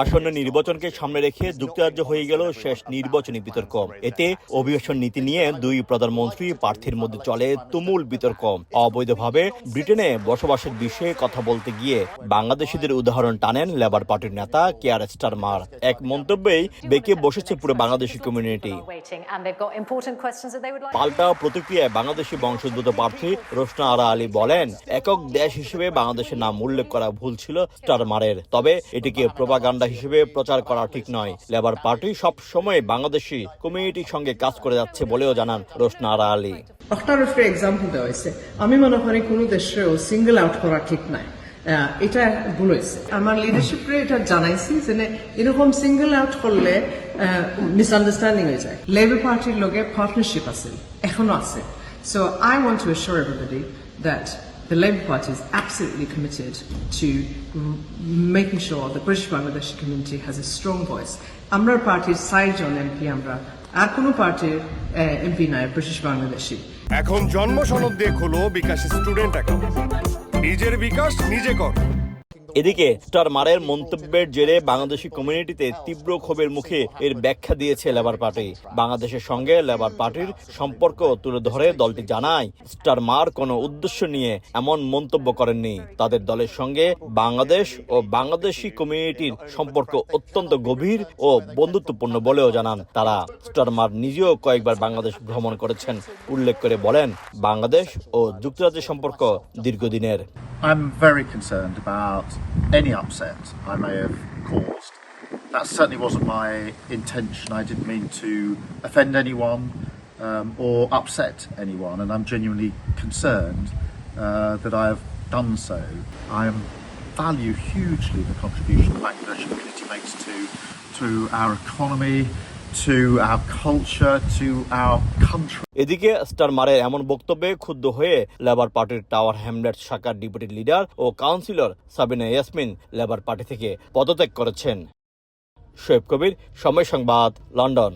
আসন্ন নির্বাচনকে সামনে রেখে যুক্তরাজ্য হয়ে গেল শেষ নির্বাচনী বিতর্ক। এতে অভিবাসন নীতি নিয়ে দুই প্রধানমন্ত্রী প্রার্থীর মধ্যে চলে তুমুল বিতর্ক। অবৈধভাবে ব্রিটেনে বসবাসের বিষয়ে কথা বলতে গিয়ে বাংলাদেশিদের উদাহরণ টানেন লেবার পার্টির নেতা কেয়ার স্টারমার। এক মন্তব্যেই বেঁকে বসেছে পুরো বাংলাদেশি কমিউনিটি পাল্টা প্রতিক্রিয়ায় বাংলাদেশি বংশোদ্ভূত প্রার্থী রোশনা আরা আলী বলেন একক দেশ হিসেবে বাংলাদেশের নাম উল্লেখ করা ভুল ছিল স্টারমারের তবে এটিকে প্রোপাগান্ডা হিসেবে প্রচার করা ঠিক নয়। লেবার পার্টি সব সময় বাংলাদেশি কমিউনিটির সঙ্গে কাজ করে যাচ্ছে বলেও জানান রোশনা আরা আলী। উপরে এক্সাম্পল দেওয়া হয়েছে। আমি মনে করি কোনো দেশেও সিঙ্গেল আউট করা ঠিক নাই এটা ভুল হয়েছে। আমার লিডারশিপে এটা জানাইছি যে এরকম সিঙ্গেল আউট করলে মিসআন্ডারস্ট্যান্ডিং হয়ে যায়। লেবার পার্টির লগে পার্টনারশিপ আছে, এখনও আছে। So I want to assure everybody that The Labour Party is absolutely committed to mm, making sure the British Bangladeshi community has a strong voice. আমরা পার্টির সাইড জন এমপি আমরা আর কোনো পার্টির এমপি নয় ব্রিটিশ বাংলাদেশি এখন জন্ম সনদ দিয়ে খোলো বিকাশ স্টুডেন্ট অ্যাকাউন্ট নিজের বিকাশ নিজে কর এদিকে স্টারমারের মন্তব্যের জেরে বাংলাদেশি কমিউনিটিতে তীব্র ক্ষোভের মুখে এর ব্যাখ্যা দিয়েছে লেবার পার্টি। বাংলাদেশের সঙ্গে লেবার পার্টির সম্পর্ক তুলে ধরে দলটি জানায়, স্টার মার কোনো উদ্দেশ্য নিয়ে এমন মন্তব্য করেননি। তাদের দলের সঙ্গে বাংলাদেশ ও বাংলাদেশি কমিউনিটির সম্পর্ক অত্যন্ত গভীর ও বন্ধুত্বপূর্ণ বলেও জানান তারা। স্টার স্টারমার নিজেও কয়েকবার বাংলাদেশ ভ্রমণ করেছেন। উল্লেখ করে বলেন, বাংলাদেশ ও যুক্তরাজ্যের সম্পর্ক দীর্ঘদিনের। I'm very concerned about any upset I may have caused. That certainly wasn't my intention. I didn't mean to offend anyone um, or upset anyone, and I'm genuinely concerned uh, that I have done so. I value hugely the contribution the Bangladeshi community makes to to our economy, to our culture, to our country. এদিকে স্টারমারের এমন বক্তব্যে ক্ষুব্ধ হয়ে Labour পার্টির tower Hamlet শাখার deputy leader ও councillor Sabina Yasmin labour party থেকে পদত্যাগ করেছেন শোয়েব কবির সময় সংবাদ লন্ডন